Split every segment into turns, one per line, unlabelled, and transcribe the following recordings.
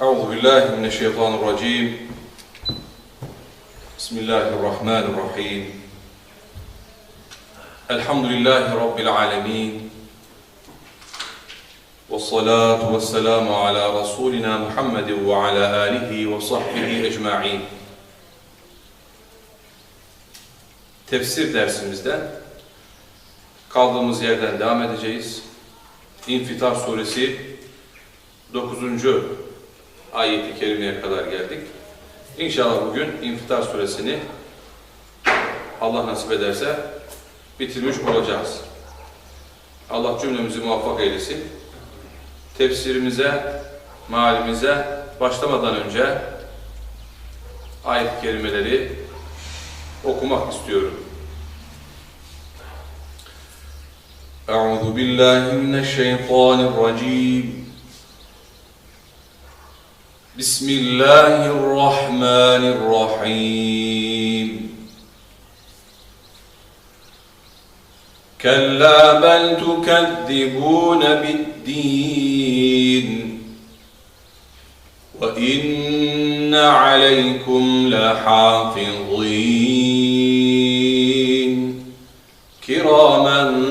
أعوذ بالله من الشيطان الرجيم بسم الله الرحمن الرحيم الحمد لله رب العالمين والصلاة والسلام على رسولنا محمد وعلى آله وصحبه أجمعين Tefsir dersimizden kaldığımız yerden devam edeceğiz. İnfitar suresi 9. ayeti kerimeye kadar geldik. İnşallah bugün İnfitar suresini Allah nasip ederse bitirmiş olacağız. Allah cümlemizi muvaffak eylesin. Tefsirimize, mealimize başlamadan önce ayet kelimeleri okumak istiyorum. Euzu billahi mineşşeytanirracim. بسم الله الرحمن الرحيم. كلا بل تكذبون بالدين. وإن عليكم لحافظين. كراما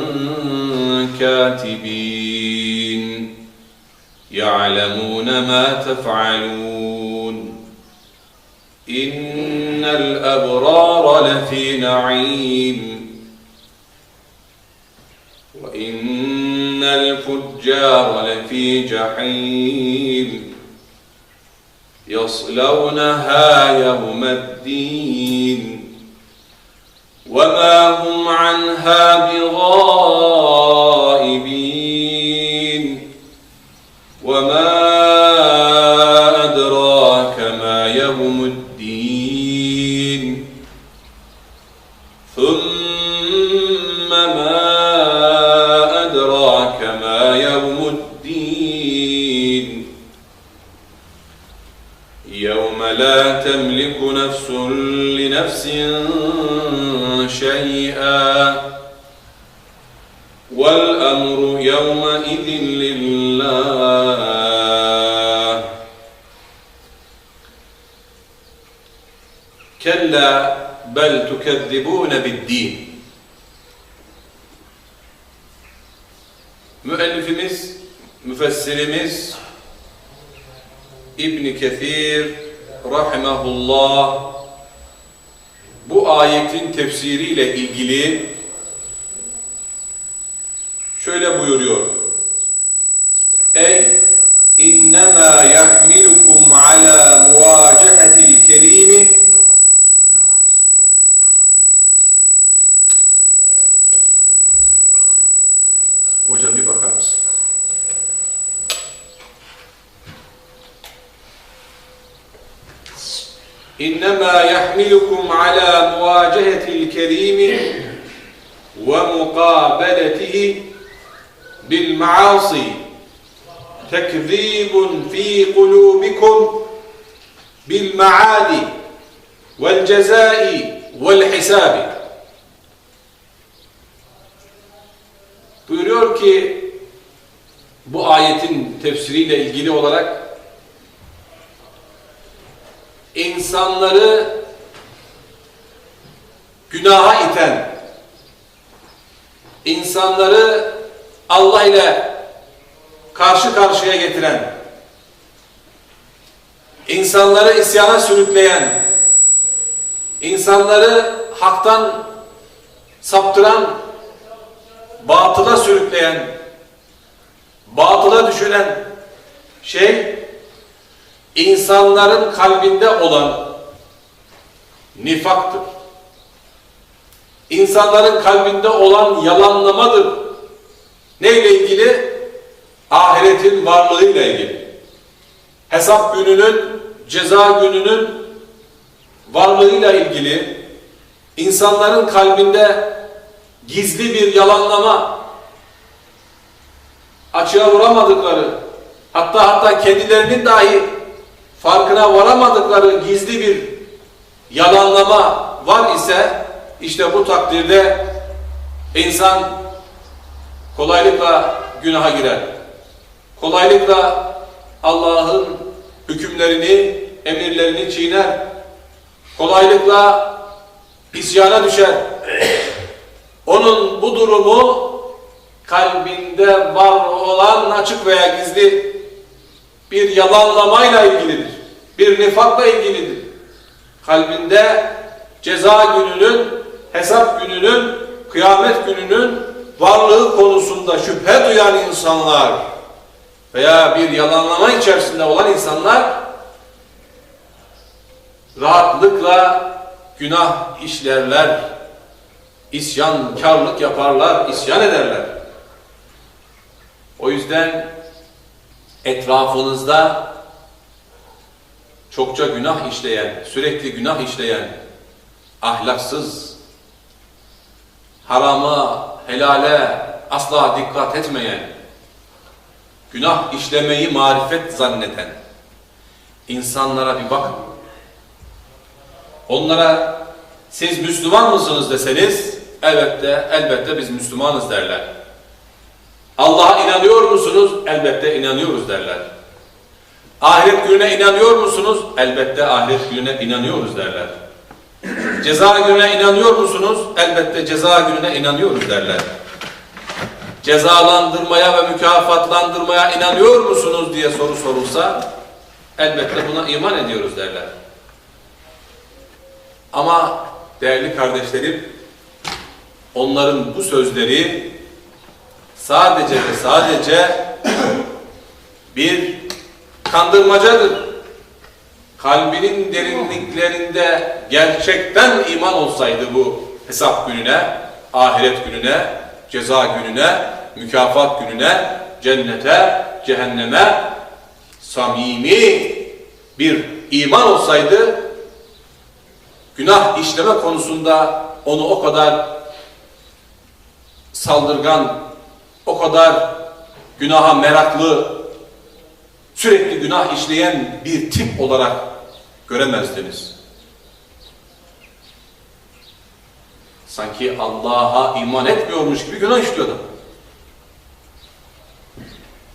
كاتبين. يعلمون ما تفعلون. إن الأبرار لفي نعيم. وإن الفجار لفي جحيم. يصلونها يوم الدين. وما هم عنها بغائبين. وما أدراك ما يوم الدين ثم ما أدراك ما يوم الدين يوم لا تملك نفس لنفس شيئا والأمر يومئذ Kella bel tukezzibûne biddin. Müellifimiz, müfessirimiz İbn Kefir rahimehullah bu ayetin tefsiriyle ilgili şöyle buyuruyor. Ey innema yahmilukum ala muvacehatil kelim إنما يحملكم على مواجهة الكريم ومقابلته بالمعاصي. تكذيب في قلوبكم بالمعاد والجزاء والحساب. Buyuruyor ki bu ayetin tefsiriyle ilgili olarak insanları günaha iten, insanları Allah ile karşı karşıya getiren, insanları isyana sürükleyen, insanları haktan saptıran, batıla sürükleyen, batıla düşüren şey insanların kalbinde olan nifaktır. İnsanların kalbinde olan yalanlamadır. Neyle ilgili? Ahiretin varlığıyla ilgili. Hesap gününün, ceza gününün varlığıyla ilgili insanların kalbinde gizli bir yalanlama açığa vuramadıkları hatta hatta kendilerinin dahi farkına varamadıkları gizli bir yalanlama var ise işte bu takdirde insan kolaylıkla günaha girer. Kolaylıkla Allah'ın hüküm hükümlerini, emirlerini çiğner. Kolaylıkla isyana düşer. Onun bu durumu kalbinde var olan açık veya gizli bir yalanlamayla ilgilidir. Bir nifakla ilgilidir. Kalbinde ceza gününün, hesap gününün, kıyamet gününün varlığı konusunda şüphe duyan insanlar veya bir yalanlama içerisinde olan insanlar rahatlıkla günah işlerler, isyankarlık yaparlar, isyan ederler. O yüzden etrafınızda çokça günah işleyen, sürekli günah işleyen, ahlaksız, harama, helale asla dikkat etmeyen, günah işlemeyi marifet zanneden insanlara bir bakın. Onlara siz Müslüman mısınız deseniz elbette elbette biz Müslümanız derler. Allah'a inanıyor musunuz? Elbette inanıyoruz derler. Ahiret gününe inanıyor musunuz? Elbette ahiret gününe inanıyoruz derler. Ceza gününe inanıyor musunuz? Elbette ceza gününe inanıyoruz derler. Cezalandırmaya ve mükafatlandırmaya inanıyor musunuz diye soru sorulsa elbette buna iman ediyoruz derler. Ama değerli kardeşlerim onların bu sözleri sadece ve sadece bir kandırmacadır. Kalbinin derinliklerinde gerçekten iman olsaydı bu hesap gününe, ahiret gününe, ceza gününe, mükafat gününe, cennete, cehenneme samimi bir iman olsaydı günah işleme konusunda onu o kadar saldırgan, kadar günaha meraklı, sürekli günah işleyen bir tip olarak göremezdiniz. Sanki Allah'a iman etmiyormuş gibi günah işliyor adam.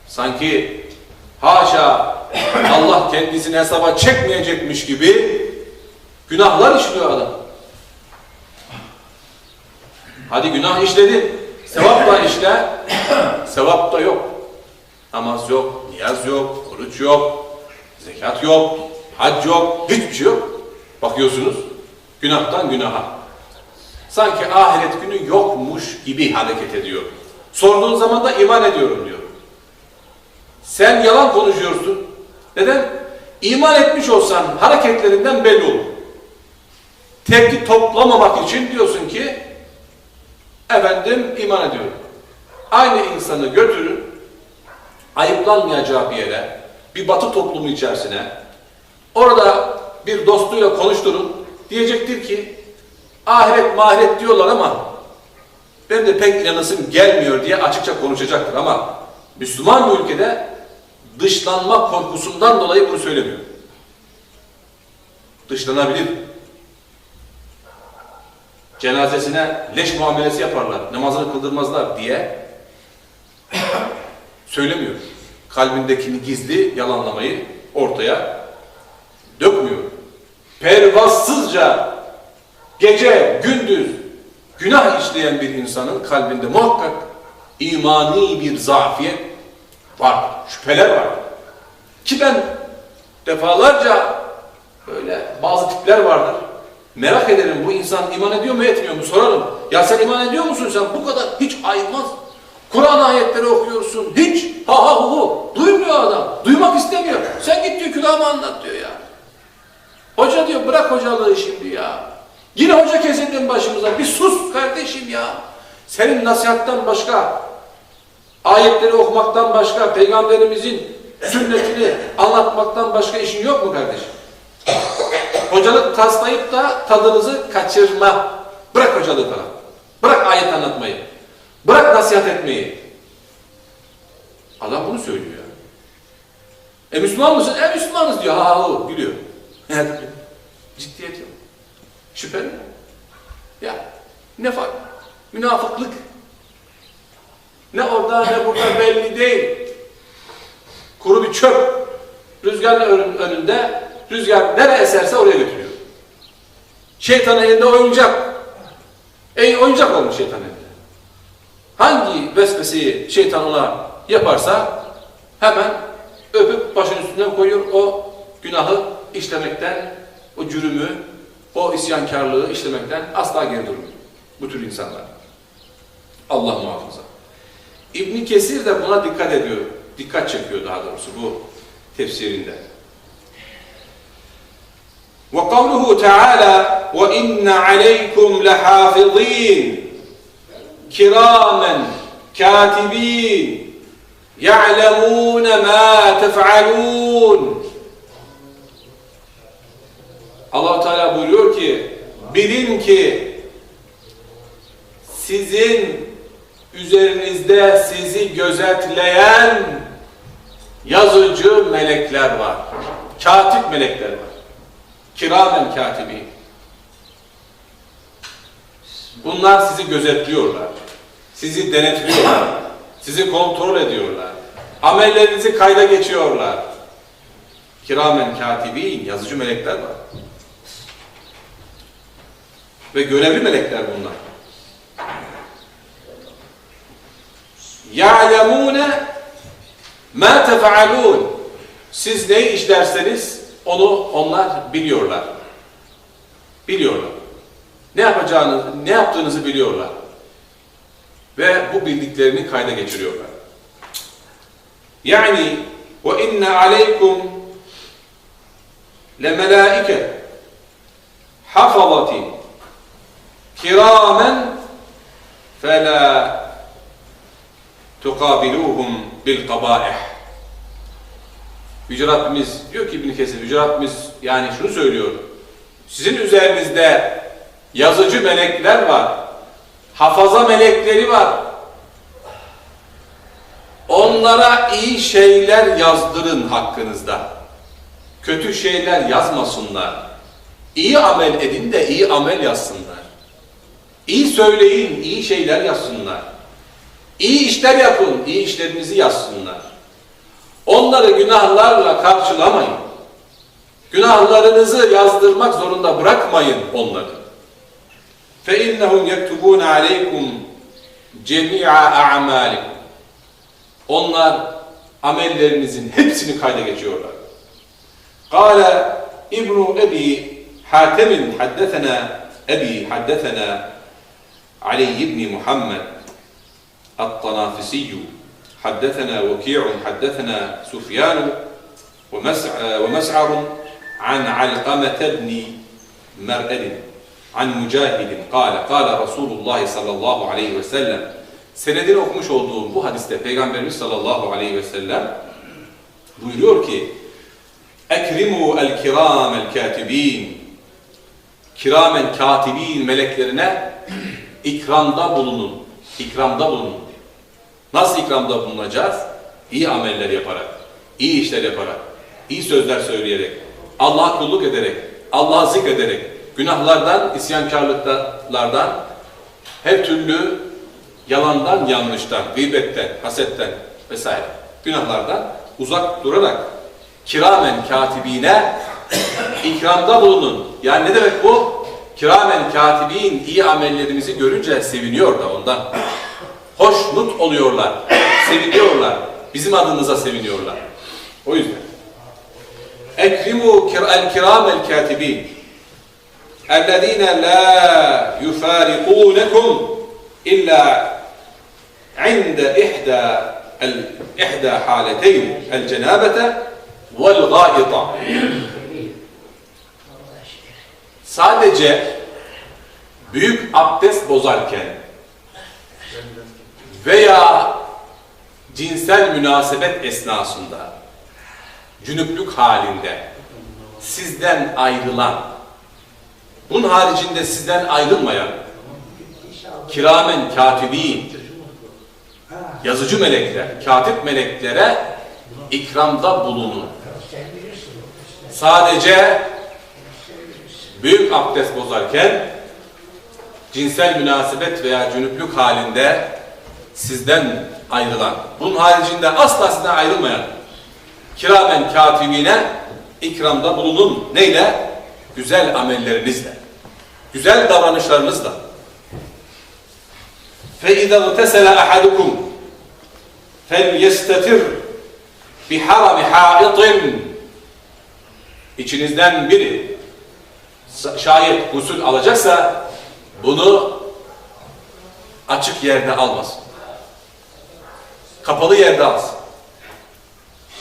Sanki haşa Allah kendisini hesaba çekmeyecekmiş gibi günahlar işliyor adam. Hadi günah işledin, sevap da işle, sevap da yok. Namaz yok, niyaz yok, oruç yok, zekat yok, hac yok, hiçbir şey yok. Bakıyorsunuz günahtan günaha. Sanki ahiret günü yokmuş gibi hareket ediyor. Sorduğun zaman da iman ediyorum diyor. Sen yalan konuşuyorsun. Neden? İman etmiş olsan hareketlerinden belli olur. Tepki toplamamak için diyorsun ki efendim iman ediyorum. Aynı insanı götürün ayıplanmayacağı bir yere, bir batı toplumu içerisine, orada bir dostuyla konuşturun, diyecektir ki, ahiret mahiret diyorlar ama benim de pek inanasım gelmiyor diye açıkça konuşacaktır ama Müslüman bir ülkede dışlanma korkusundan dolayı bunu söylemiyor. Dışlanabilir. Cenazesine leş muamelesi yaparlar, namazını kıldırmazlar diye söylemiyor. Kalbindekini gizli yalanlamayı ortaya dökmüyor. Pervasızca gece gündüz günah işleyen bir insanın kalbinde muhakkak imani bir zafiyet var, şüpheler var. Ki ben defalarca böyle bazı tipler vardır. Merak ederim bu insan iman ediyor mu etmiyor mu sorarım. Ya sen iman ediyor musun sen bu kadar hiç ayılmaz. Kur'an ayetleri okuyorsun. Hiç ha ha hu hu. Duymuyor adam. Duymak istemiyor. Sen git diyor külahımı anlat diyor ya. Hoca diyor bırak hocalığı şimdi ya. Yine hoca kesildin başımıza. Bir sus kardeşim ya. Senin nasihattan başka, ayetleri okumaktan başka, peygamberimizin sünnetini anlatmaktan başka işin yok mu kardeşim? Hocalık taslayıp da tadınızı kaçırma. Bırak hocalığı falan. Bırak ayet anlatmayı. Bırak nasihat etmeyi. Adam bunu söylüyor. E Müslüman mısın? E Müslümanız diyor. Ha ha o gülüyor. Yani ciddiyet yok. Şüphe mi? Ya ne fark? Münafıklık. Ne orada ne burada belli değil. Kuru bir çöp. rüzgarın ön- önünde rüzgar nereye eserse oraya götürüyor. Şeytanın elinde oyuncak. Ey oyuncak olmuş şeytanın elinde. Hangi vesveseyi şeytan ona yaparsa hemen öpüp başın üstüne koyuyor. O günahı işlemekten, o cürümü, o isyankarlığı işlemekten asla geri durmuyor. Bu tür insanlar. Allah muhafaza. İbn Kesir de buna dikkat ediyor. Dikkat çekiyor daha doğrusu bu tefsirinde. Ve kavluhu Teala ve inne aleykum lehafizin kiramen katibin يعلمون ما تفعلون Allah Teala buyuruyor ki bilin ki sizin üzerinizde sizi gözetleyen yazıcı melekler var. Katip melekler var. Kiramen katibi. Bunlar sizi gözetliyorlar. Sizi denetliyorlar. Sizi kontrol ediyorlar. Amellerinizi kayda geçiyorlar. Kiramen katibin, yazıcı melekler var. Ve görevli melekler bunlar. يَعْلَمُونَ مَا تَفَعَلُونَ Siz ne işlerseniz onu onlar biliyorlar. Biliyorlar. Ne yapacağınız, ne yaptığınızı biliyorlar. Ve bu bildiklerini kayda geçiriyorlar. Yani ve inne aleykum le melaike hafazatin kiramen fela tukabiluhum bil kabaih. Yüce Rabbimiz diyor ki İbn Kesir, Yüce Rabbimiz yani şunu söylüyor. Sizin üzerinizde yazıcı melekler var. Hafaza melekleri var. Onlara iyi şeyler yazdırın hakkınızda. Kötü şeyler yazmasınlar. İyi amel edin de iyi amel yazsınlar. İyi söyleyin, iyi şeyler yazsınlar. İyi işler yapın, iyi işlerinizi yazsınlar. Onları günahlarla karşılamayın. Günahlarınızı yazdırmak zorunda bırakmayın onları. فإنهم يكتبون عليكم جميع أعمالكم Onlar amellerinizin hepsini kayda geçiyorlar. قال ابن أبي حاتم حدثنا أبي حدثنا علي بن محمد الطنافسي حدثنا وكيع حدثنا سفيان ومسعر عن علقمة بن مَرْأَلِنَ An Mücahidin kâle kâle Resulullah sallallahu aleyhi ve sellem. Senedini okumuş olduğum bu hadiste Peygamberimiz sallallahu aleyhi ve sellem buyuruyor ki Ekrimu el kiram el katibin kiramen katibin meleklerine ikramda bulunun. İkramda bulunun. Nasıl ikramda bulunacağız? İyi ameller yaparak, iyi işler yaparak, iyi sözler söyleyerek, Allah'a kulluk ederek, Allah'a zikrederek, günahlardan, isyankarlıklardan, her türlü yalandan, yanlıştan, gıybetten, hasetten vesaire günahlardan uzak durarak kiramen katibine ikramda bulunun. Yani ne demek bu? Kiramen katibin iyi amellerimizi görünce seviniyor da ondan. Hoşnut oluyorlar, seviniyorlar. Bizim adımıza seviniyorlar. O yüzden. Ekrimu el kiramel katibin. اَلَّذ۪ينَ لَا يُفَارِقُونَكُمْ اِلَّا عند إحدى ال- إحدى حالتين الجنابة والغائطة sadece büyük abdest bozarken veya cinsel münasebet esnasında cünüplük halinde sizden ayrılan bunun haricinde sizden ayrılmayan kiramen katibin yazıcı melekler, katip meleklere ikramda bulunun. Sadece büyük abdest bozarken cinsel münasebet veya cünüplük halinde sizden ayrılan, bunun haricinde asla sizden ayrılmayan kiramen katibine ikramda bulunun. Neyle? Güzel amellerinizle. Güzel davranışlarınızla. فَاِذَا اغْتَسَلَ أَحَدُكُمْ فَلْيَسْتَتِرْ بِحَرَمِ حَائِطٍ İçinizden biri şayet gusül alacaksa bunu açık yerde almasın. Kapalı yerde alsın.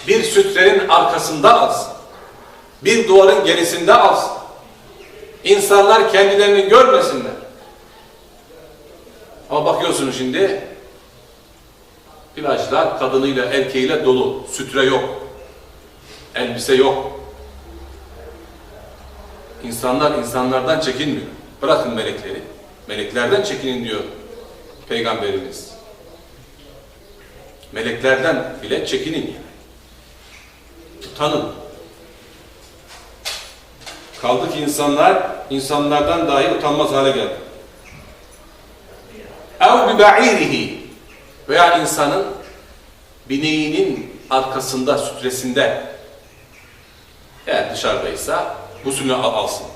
Bir sütrenin arkasında alsın. Bir duvarın gerisinde alsın. İnsanlar kendilerini görmesinler. Ama bakıyorsunuz şimdi plajlar kadınıyla erkeğiyle dolu. Sütre yok. Elbise yok. İnsanlar insanlardan çekinmiyor. Bırakın melekleri. Meleklerden çekinin diyor Peygamberimiz. Meleklerden bile çekinin yani. Utanın. Kaldı ki insanlar insanlardan dahi utanmaz hale geldi. Ev bi ba'irihi veya insanın bineğinin arkasında, sütresinde eğer dışarıdaysa gusülünü alsın.